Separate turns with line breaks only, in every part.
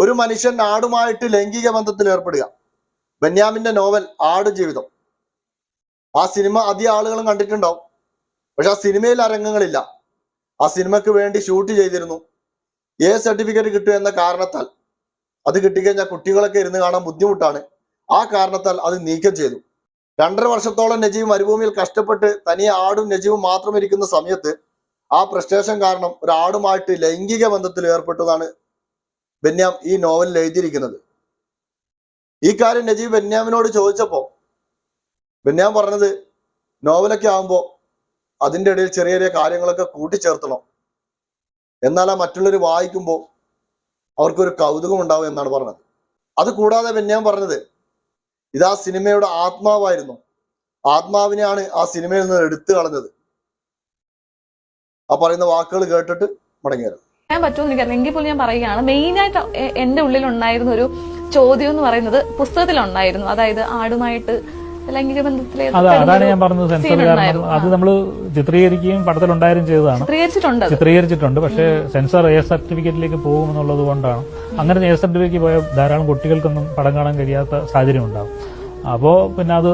ഒരു മനുഷ്യൻ ആടുമായിട്ട് ലൈംഗിക ബന്ധത്തിൽ ഏർപ്പെടുക. ബെന്യാമിന്റെ നോവൽ ആട് ജീവിതം. ആ സിനിമ അധികം ആളുകളും കണ്ടിട്ടുണ്ടാവും. പക്ഷെ ആ സിനിമയിൽ അരങ്ങങ്ങളില്ല ആ സിനിമയ്ക്ക് വേണ്ടി ഷൂട്ട് ചെയ്തിരുന്നു. എ സർട്ടിഫിക്കറ്റ് കിട്ടും എന്ന കാരണത്താൽ. അത് കിട്ടിക്കഴിഞ്ഞാൽ കുട്ടികളൊക്കെ ഇരുന്ന് കാണാൻ ബുദ്ധിമുട്ടാണ്. ആ കാരണത്താൽ അത് നീക്കം ചെയ്തു. രണ്ടര വർഷത്തോളം നജീവ് മരുഭൂമിയിൽ കഷ്ടപ്പെട്ട് തനിയെ ആടും നജീവും മാത്രം ഇരിക്കുന്ന സമയത്ത് ആ പ്രസ്റ്റേഷൻ കാരണം ഒരാടുമായിട്ട് ലൈംഗിക ബന്ധത്തിൽ ഏർപ്പെട്ടതാണ് ബെന്യാം ഈ നോവലിൽ എഴുതിയിരിക്കുന്നത്. ഈ കാര്യം നജീബ് ബെന്യാമിനോട് ചോദിച്ചപ്പോൾ ബെന്യാം പറഞ്ഞത് നോവലൊക്കെ ആകുമ്പോൾ അതിന്റെ ഇടയിൽ ചെറിയ ചെറിയ കാര്യങ്ങളൊക്കെ കൂട്ടിച്ചേർത്തണം. എന്നാൽ ആ മറ്റുള്ളവർ വായിക്കുമ്പോൾ അവർക്കൊരു കൗതുകം ഉണ്ടാവും എന്നാണ് പറഞ്ഞത്. അത് കൂടാതെ ബെന്യാം പറഞ്ഞത് ഇത് ആ സിനിമയുടെ ആത്മാവായിരുന്നു. ആത്മാവിനെയാണ് ആ സിനിമയിൽ നിന്ന് എടുത്തു കളഞ്ഞത്. ആ പറയുന്ന വാക്കുകൾ കേട്ടിട്ട് മടങ്ങിയത്
പറയാൻ പറ്റുമെന്ന് എനിക്കറിയില്ല എങ്കിൽ പോലും ഞാൻ പറയുകയാണ്. മെയിനായിട്ട് എന്റെ ഉള്ളിൽ ഉണ്ടായിരുന്ന ഒരു ചോദ്യം എന്ന് പറയുന്നത് പുസ്തകത്തിലുണ്ടായിരുന്നു. അതായത് ആടുമായിട്ട് ലൈംഗിക
അതാണ് ഞാൻ പറഞ്ഞത്. സെൻസർ കാരണം അത് നമ്മൾ ചിത്രീകരിക്കുകയും പടത്തിലുണ്ടായാലും ചെയ്തതാണ്.
ചിത്രീകരിച്ചിട്ടുണ്ട്.
ചിത്രീകരിച്ചിട്ടുണ്ട്. പക്ഷേ സെൻസർ എ സർട്ടിഫിക്കറ്റിലേക്ക് പോകും എന്നുള്ളത് കൊണ്ടാണ്. അങ്ങനെ എ സർട്ടിഫിക്കറ്റ് പോയ ധാരാളം കുട്ടികൾക്കൊന്നും പടം കാണാൻ കഴിയാത്ത സാഹചര്യം ഉണ്ടാവും. അപ്പോൾ പിന്നെ അത്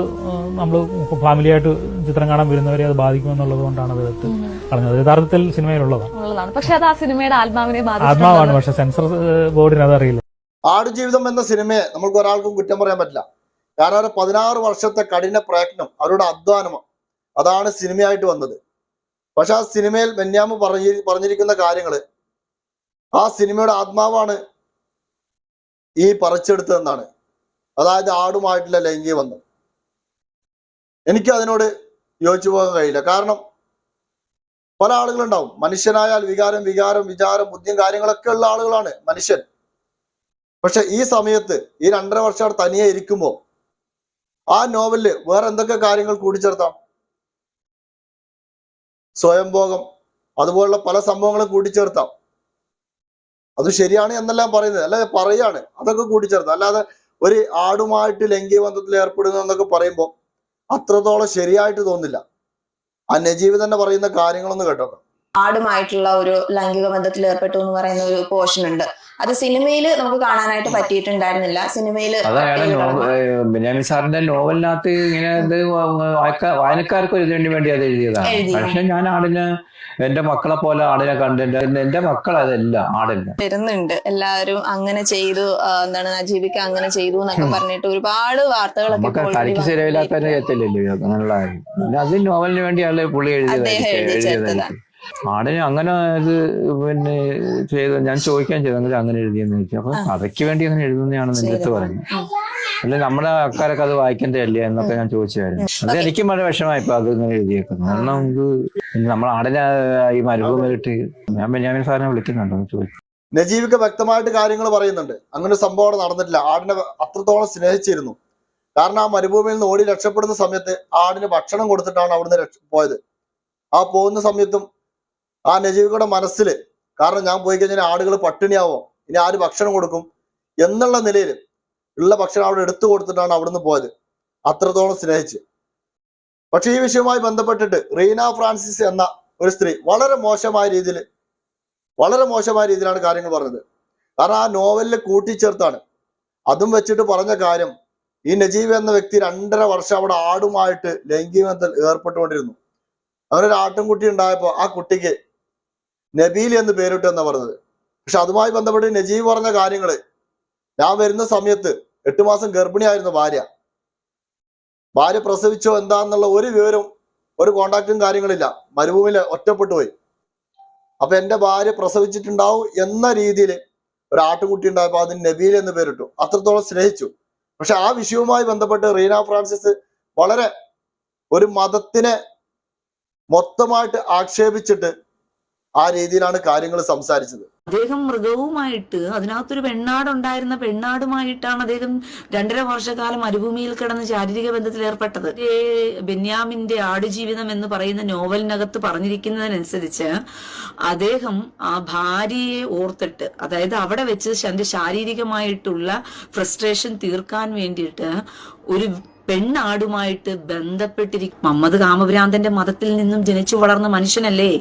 നമ്മൾ ഫാമിലിയായിട്ട് ചിത്രം കാണാൻ വരുന്നവരെ അത് ബാധിക്കുമെന്നുള്ളത് കൊണ്ടാണ് അത് എടുത്ത് കളഞ്ഞത്. യഥാർത്ഥത്തിൽ സിനിമയിലുള്ളതാണ്.
ഉള്ളതാണ്. പക്ഷെ അത് ആ സിനിമയുടെ ആത്മാവിനെ
ആത്മാവാണ്. പക്ഷെ സെൻസർ ബോർഡിന് അതറിയില്ല
ആടുജീവിതം എന്ന സിനിമയെ നമുക്ക് ഒരാൾക്കും കുറ്റം പറയാൻ പറ്റില്ല. കാരണം അവരുടെ പതിനാറ് വർഷത്തെ കഠിന പ്രയത്നം അവരുടെ അധ്വാനം അതാണ് സിനിമയായിട്ട് വന്നത്. പക്ഷെ ആ സിനിമയിൽ ബെന്യാമ് പറഞ്ഞി പറഞ്ഞിരിക്കുന്ന കാര്യങ്ങൾ ആ സിനിമയുടെ ആത്മാവാണ് ഈ പറിച്ചെടുത്തതെന്നാണ്. അതായത് ആടുമായിട്ടുള്ള ലൈംഗിക ബന്ധം. എനിക്ക് അതിനോട് യോജിച്ചു പോകാൻ കഴിയില്ല. കാരണം പല ആളുകളുണ്ടാവും. മനുഷ്യനായാൽ വികാരം വികാരം വിചാരം ബുദ്ധിയും കാര്യങ്ങളൊക്കെ ഉള്ള ആളുകളാണ് മനുഷ്യൻ. പക്ഷെ ഈ സമയത്ത് ഈ രണ്ടര വർഷം അവിടെ തനിയെ ഇരിക്കുമ്പോൾ ആ നോവലിൽ വേറെ എന്തൊക്കെ കാര്യങ്ങൾ കൂട്ടിച്ചേർത്താം? സ്വയംഭോഗം അതുപോലുള്ള പല സംഭവങ്ങളും കൂട്ടിച്ചേർത്താം. അത് ശരിയാണ് എന്നെല്ലാം പറയുന്നത്. അല്ലാതെ പറയാണ്. അതൊക്കെ കൂട്ടിച്ചേർത്താം. അല്ലാതെ ഒരു ആടുമായിട്ട് ലൈംഗിക ബന്ധത്തിൽ ഏർപ്പെടുന്നു എന്നൊക്കെ പറയുമ്പോൾ അത്രത്തോളം ശരിയായിട്ട് തോന്നില്ല. ആ നജീബ് തന്നെ പറയുന്ന കാര്യങ്ങളൊന്ന് കേട്ടോ
ആടുമായിട്ടുള്ള ഒരു ലൈംഗിക ബന്ധത്തിൽ ഏർപ്പെട്ടു എന്ന് പറയുന്ന ഒരു പോർഷൻ ഉണ്ട്. അത് സിനിമയിൽ നമുക്ക് കാണാനായിട്ട് പറ്റിയിട്ടുണ്ടായിരുന്നില്ല. സിനിമയിൽ
ബെന്യാമിൻ സാറിന്റെ നോവലിനകത്ത് ഇങ്ങനെ ഇത് വായനക്കാർക്ക് ഒരു ഇതിനു വേണ്ടി അത് എഴുതിയതാണ്. പക്ഷെ ഞാൻ ആടിനെ എന്റെ മക്കളെ പോലെ ആടിനെ കണ്ടിട്ട് എന്റെ മക്കൾ അതല്ല ആടല്ല
വരുന്നുണ്ട്. എല്ലാവരും അങ്ങനെ ചെയ്തു. എന്താണ് നജീബിക്ക് അങ്ങനെ ചെയ്തു എന്നൊക്കെ പറഞ്ഞിട്ട് ഒരുപാട് വാർത്തകളൊക്കെ
തനിക്ക് ഇത് അങ്ങനെയുള്ള അത് നോവലിന് വേണ്ടിയാണ് പുള്ളി
അദ്ദേഹം
ആടിന് അങ്ങനെ ഇത് പിന്നെ ചെയ്ത് ഞാൻ ചോദിക്കാൻ ചെയ്തു. അങ്ങനെ അങ്ങനെ എഴുതിയെന്ന് ചോദിച്ചു. അപ്പൊ കഥയ്ക്ക് വേണ്ടി അങ്ങനെ എഴുതുന്നതാണെന്ന് എന്റെ അടുത്ത് പറഞ്ഞു. അല്ലെ നമ്മുടെ ആൾക്കാരൊക്കെ അത് വായിക്കേണ്ടതല്ലേ എന്നൊക്കെ ഞാൻ ചോദിച്ചായിരുന്നു. അത് എനിക്കും വളരെ വിഷമായിപ്പോ അത് ഇങ്ങനെ എഴുതിയേക്കുന്നത്. കാരണം നമുക്ക് നമ്മൾ ആടിനെ ഈ മരുഭൂമിട്ട് ഞാൻ ബെന്യാമിൻ സാറിനെ വിളിക്കുന്നുണ്ടോ എന്ന് ചോദിച്ചു.
നജീബിക്ക് വ്യക്തമായിട്ട് കാര്യങ്ങൾ പറയുന്നുണ്ട്. അങ്ങനെ ഒരു സംഭവം അവിടെ നടന്നിട്ടില്ല. ആടിനെ അത്രത്തോളം സ്നേഹിച്ചിരുന്നു. കാരണം ആ മരുഭൂമിയിൽ നിന്ന് ഓടി രക്ഷപ്പെടുന്ന സമയത്ത് ആടിന് ഭക്ഷണം കൊടുത്തിട്ടാണ് അവിടുന്ന് രക്ഷ പോയത്. ആ പോകുന്ന സമയത്തും ആ നജീബിയുടെ മനസ്സിൽ കാരണം ഞാൻ പോയി കഴിഞ്ഞാൽ ആടുകൾ പട്ടിണിയാവോ. ഇനി ആര് ഭക്ഷണം കൊടുക്കും? എന്നുള്ള നിലയിൽ ഉള്ള ഭക്ഷണം അവിടെ എടുത്തു കൊടുത്തിട്ടാണ് അവിടുന്ന് പോയത്. അത്രത്തോളം സ്നേഹിച്ച്. പക്ഷെ ഈ വിഷയവുമായി ബന്ധപ്പെട്ടിട്ട് റീന ഫ്രാൻസിസ് എന്ന ഒരു സ്ത്രീ വളരെ മോശമായ രീതിയിൽ വളരെ മോശമായ രീതിയിലാണ് കാര്യങ്ങൾ പറഞ്ഞത്. കാരണം ആ നോവലിൽ കൂട്ടിച്ചേർത്താണ്. അതും വെച്ചിട്ട് പറഞ്ഞ കാര്യം ഈ നജീബ് എന്ന വ്യക്തി രണ്ടര വർഷം അവിടെ ആടുമായിട്ട് ലൈംഗിക ബന്ധത്തിൽ ഏർപ്പെട്ടുകൊണ്ടിരുന്നു. അങ്ങനെ ഒരു ആട്ടിൻകുട്ടി ഉണ്ടായപ്പോൾ ആ കുട്ടിക്ക് നബീൽ എന്ന് പേരിട്ടു എന്നാ പറഞ്ഞത്. പക്ഷെ അതുമായി ബന്ധപ്പെട്ട് നജീബ് പറഞ്ഞ കാര്യങ്ങൾ ഞാൻ വരുന്ന സമയത്ത് എട്ട് മാസം ഗർഭിണിയായിരുന്നു ഭാര്യ. ഭാര്യ പ്രസവിച്ചോ എന്താന്നുള്ള ഒരു വിവരവും ഒരു കോണ്ടാക്റ്റും കാര്യങ്ങളില്ല. മരുഭൂമിയിൽ ഒറ്റപ്പെട്ടു പോയി. അപ്പൊ എന്റെ ഭാര്യ പ്രസവിച്ചിട്ടുണ്ടാവും എന്ന രീതിയിൽ ഒരു ആട്ടുകുട്ടി ഉണ്ടായപ്പോൾ അതിന് നബീൽ എന്ന് പേരിട്ടു. അത്രത്തോളം സ്നേഹിച്ചു. പക്ഷെ ആ വിഷയവുമായി ബന്ധപ്പെട്ട് റീന ഫ്രാൻസിസ് വളരെ ഒരു മതത്തിനെ മൊത്തമായിട്ട് ആക്ഷേപിച്ചിട്ട് ആ രീതിയിലാണ് കാര്യങ്ങൾ സംസാരിച്ചത്.
അദ്ദേഹം മൃഗവുമായിട്ട് അതിനകത്തൊരു പെണ്ണാടുണ്ടായിരുന്ന പെണ്ണാടുമായിട്ടാണ് അദ്ദേഹം രണ്ടര വർഷക്കാലം മരുഭൂമിയിൽ കിടന്ന് ശാരീരിക ബന്ധത്തിൽ ഏർപ്പെട്ടത്. ബെന്യാമിന്റെ ആടുജീവിതം എന്ന് പറയുന്ന നോവലിനകത്ത് പറഞ്ഞിരിക്കുന്നതിനനുസരിച്ച് അദ്ദേഹം ആ ഭാര്യയെ ഓർത്തിട്ട് അതായത് അവിടെ വെച്ച് തന്റെ ശാരീരികമായിട്ടുള്ള ഫ്രസ്ട്രേഷൻ തീർക്കാൻ വേണ്ടിയിട്ട് ഒരു പെണ്ണാടുമായിട്ട് ബന്ധപ്പെട്ടിരിക്കും മമ്മദ് കാമഭ്രാന്തന്റെ മതത്തിൽ നിന്നും ജനിച്ചു വളർന്ന മനുഷ്യനല്ലേ?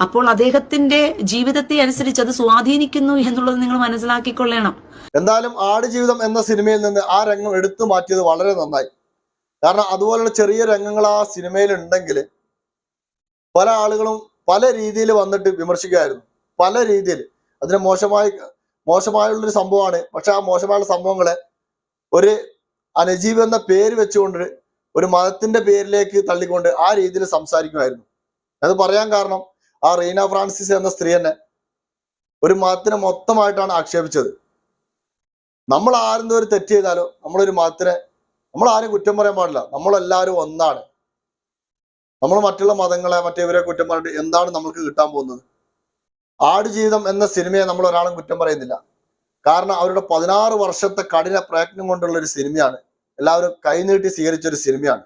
അപ്പോൾ അദ്ദേഹത്തിന്റെ ജീവിതത്തെ അനുസരിച്ച് അത് സ്വാധീനിക്കുന്നു എന്നുള്ളത് നിങ്ങൾ മനസ്സിലാക്കിക്കൊള്ളണം.
എന്തായാലും ആടുജീവിതം എന്ന സിനിമയിൽ നിന്ന് ആ രംഗം എടുത്തു മാറ്റിയത് വളരെ നന്നായി. കാരണം അതുപോലുള്ള ചെറിയ രംഗങ്ങൾ ആ സിനിമയിൽ ഉണ്ടെങ്കിൽ പല ആളുകളും പല രീതിയിൽ വന്നിട്ട് വിമർശിക്കുമായിരുന്നു പല രീതിയിൽ. അതിന് മോശമായി മോശമായുള്ളൊരു സംഭവമാണ്. പക്ഷെ ആ മോശമായുള്ള സംഭവങ്ങളെ ഒരു ആ നജീബ് എന്ന പേര് വെച്ചുകൊണ്ട് ഒരു മതത്തിന്റെ പേരിലേക്ക് തള്ളിക്കൊണ്ട് ആ രീതിയിൽ സംസാരിക്കുമായിരുന്നു. അത് പറയാൻ കാരണം ആ റീന ഫ്രാൻസിസ് എന്ന സ്ത്രീ തന്നെ ഒരു മതത്തിനെ മൊത്തമായിട്ടാണ് ആക്ഷേപിച്ചത്. നമ്മൾ ആരെന്തോ ഒരു തെറ്റ് ചെയ്താലോ നമ്മളൊരു മതത്തിനെ നമ്മൾ ആരും കുറ്റം പറയാൻ പാടില്ല. നമ്മളെല്ലാവരും ഒന്നാണ്. നമ്മൾ മറ്റുള്ള മതങ്ങളെ മറ്റേവരെ കുറ്റം പറഞ്ഞിട്ട് എന്താണ് നമ്മൾക്ക് കിട്ടാൻ പോകുന്നത്? ആടുജീവിതം എന്ന സിനിമയെ നമ്മൾ ഒരാളും കുറ്റം പറയുന്നില്ല. കാരണം അവരുടെ പതിനാറ് വർഷത്തെ കഠിന പ്രയത്നം കൊണ്ടുള്ള ഒരു സിനിമയാണ് എല്ലാവരും കൈനീട്ടി സ്വീകരിച്ച ഒരു സിനിമയാണ്.